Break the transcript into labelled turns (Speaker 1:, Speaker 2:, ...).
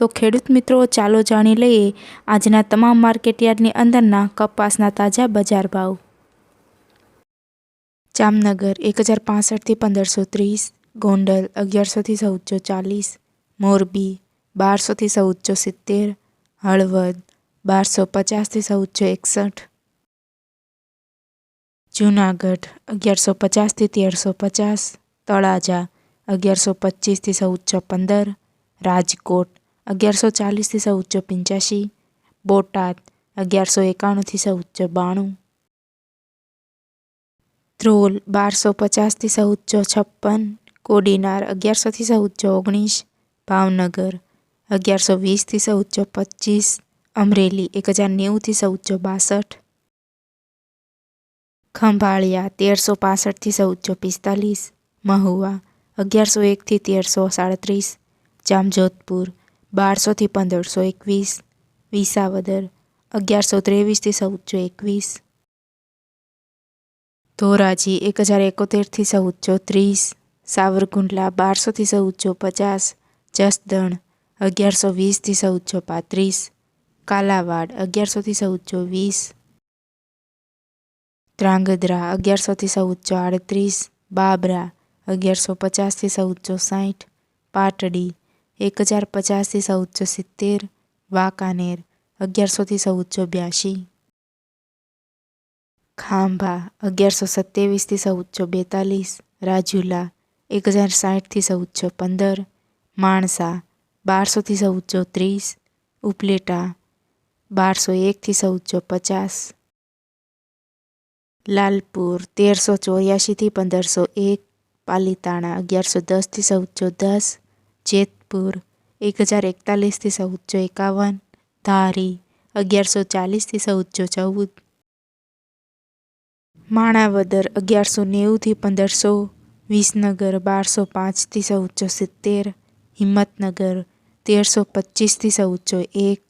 Speaker 1: તો ખેડૂત મિત્રો, ચાલો જાણી લઈએ આજના તમામ માર્કેટયાર્ડની અંદરના કપાસના તાજા બજાર ભાવ. જામનગર એક હજાર પાસઠથી પંદરસો ત્રીસ, ગોંડલ અગિયારસોથી ચૌદસો ચાલીસ, મોરબી બારસોથી ચૌદસો સિત્તેર, હળવદ બારસો પચાસથી ચૌદસો એકસઠ, જૂનાગઢ અગિયારસો પચાસથી તેરસો પચાસ તળાજા અગિયારસો પચીસથી ચૌદસો પંદર, રાજકોટ અગિયારસો ચાલીસથી ચૌદસો પંચ્યાસી બોટાદ, અગિયારસો એકાણુંથી ચૌદસો બાણું. ધ્રોલ, બારસો પચાસથી ચૌદસો છપ્પન. કોડીનાર, અગિયારસોથી ચૌદસો ઓગણીસ. ભાવનગર, અગિયારસો વીસથી ચૌદસો પચીસ અમરેલી એક હજાર નેવુંથી ચૌદસો બાસઠ. ખંભાળિયા, તેરસો પાસઠથી ચૌદસો પિસ્તાલીસ. મહુવા, અગિયારસો એકથી તેરસો સાડત્રીસ. જામજોધપુર બારસોથી પંદરસો એકવીસ, વિસાવદર અગિયારસો ત્રેવીસથી ચૌદસો એકવીસ. ધોરાજી એક હજાર એકોતેરથી ચૌદસો ત્રીસ. સાવરકુંડલા બારસોથી ચૌદસો પચાસ. જસદણ અગિયારસો વીસથી ચૌદસો પાંત્રીસ. કાલાવાડ અગિયારસોથી ચૌદસો વીસ. ધ્રાંગધ્રા અગિયારસોથી ચૌદસો આડત્રીસ. બાબરા અગિયારસો પચાસથી ચૌદસો સાઠ. પાટડી એક હજાર પચાસથી ચૌદસો સિત્તેર, વાંકાનેર, અગિયારસોથી ચૌદસો બ્યાસી ખાંભા, અગિયારસો સત્યાવીસથી ચૌદસો બેતાલીસ. રાજુલા, એક હજાર સાઠથી ચૌદસો પંદર. માણસા, બારસોથી ચૌદસો ત્રીસ. ઉપલેટા, બારસો એકથી ચૌદસો પચાસ. લાલપુર, તેરસો ચોર્યાસીથી પંદરસો એક. પાલીતાણા, અગિયારસો દસથી ચૌદસો દસ. જેતપુર એક હજાર એકતાલીસથી ચૌદસો એકાવન, ધારી, અગિયારસો ચાલીસથી ચૌદસો ચૌદ. માણાવદર, અગિયારસો નેવુંથી પંદરસો. વિસનગર, બારસો પાંચથી ચૌદસો સિત્તેર. હિંમતનગર, તેરસો પચીસથી ચૌદસો એક.